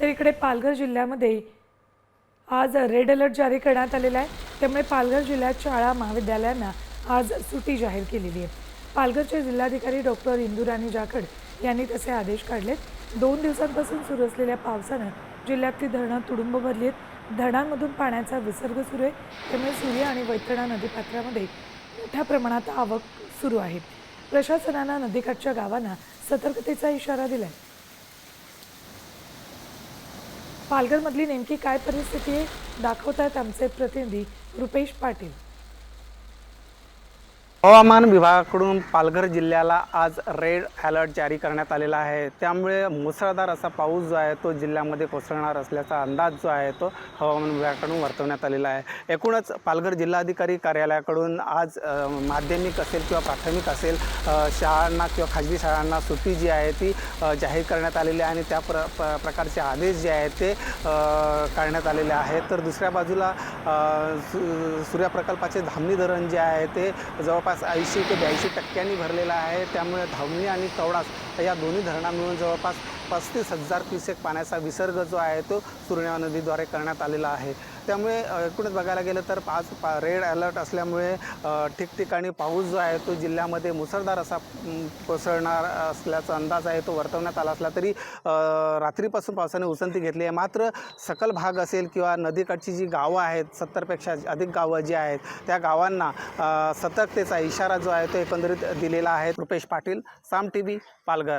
तर इकडे पालघर जिल्ह्यामध्ये आज रेड अलर्ट जारी करण्यात आलेला आहे. त्यामुळे पालघर जिल्ह्यात शाळा महाविद्यालयांना आज सुट्टी जाहीर केलेली आहे. पालघरचे जिल्हाधिकारी डॉक्टर इंदुराणी जाखड यांनी तसे आदेश काढलेत. दोन दिवसांपासून सुरू असलेल्या पावसानं जिल्ह्यातली धरणं तुडुंब भरली आहेत धरणांमधून पाण्याचा विसर्ग सुरू आहे. त्यामुळे सूर्य आणि वैतरणा नदीपात्रामध्ये मोठ्या प्रमाणात आवक सुरू आहे. प्रशासनानं नदीकाठच्या गावांना सतर्कतेचा इशारा दिला आहे पालघरमधली नेमकी काय परिस्थिती आहे आहेत आमचे प्रतिनिधी रुपेश पाटील. हवामान विभागाकडून पालघर जिल्ह्याला आज रेड अलर्ट जारी करण्यात आलेला आहे. त्यामुळे मुसळधार असा पाऊस जो आहे तो जिल्ह्यामध्ये कोसळणार असल्याचा अंदाज जो आहे तो हवामान विभागाकडून वर्तवण्यात आलेला आहे. एकूणच पालघर जिल्हाधिकारी कार्यालयाकडून आज माध्यमिक असेल किंवा प्राथमिक असेल शाळांना किंवा खाजगी शाळांना सुट्टी जी आहे ती जाहीर करण्यात आलेली आहे आणि त्या प्र प्रकारचे आदेश जे आहेत ते काढण्यात आलेले आहेत. तर दुसऱ्या बाजूला अ, सूर्यप्रकल्पाचे धामणी धरण जे आहे ते जवळपास ऐंशी ते ब्याऐंशी टक्क्यांनी भरलेला आहे. त्यामुळे धावणी आणि कवडास या दोन्ही धरणा मिळून जवळपास पस्तीस हजार क्युसेक पाण्याचा विसर्ग जो आहे तो सुरणा नदीद्वारे करण्यात आलेला आहे. त्यामुळे एकूणच बघायला गेलं तर आज पा रेड अलर्ट असल्यामुळे ठिकठिकाणी पाऊस जो आहे तो जिल्ह्यामध्ये मुसळधार असा कोसळणार असल्याचा अंदाज आहे तो वर्तवण्यात आला असला तरी रात्रीपासून पावसाने उसंती घेतली आहे. मात्र सकल भाग असेल किंवा नदीकाठची जी गावं आहेत सत्तरपेक्षा अधिक गावं जी आहेत त्या गावांना सतर्कतेचा इशारा जो आहे तो एकंदरीत दिलेला आहे. Rupesh Patil Saam T V Palghar.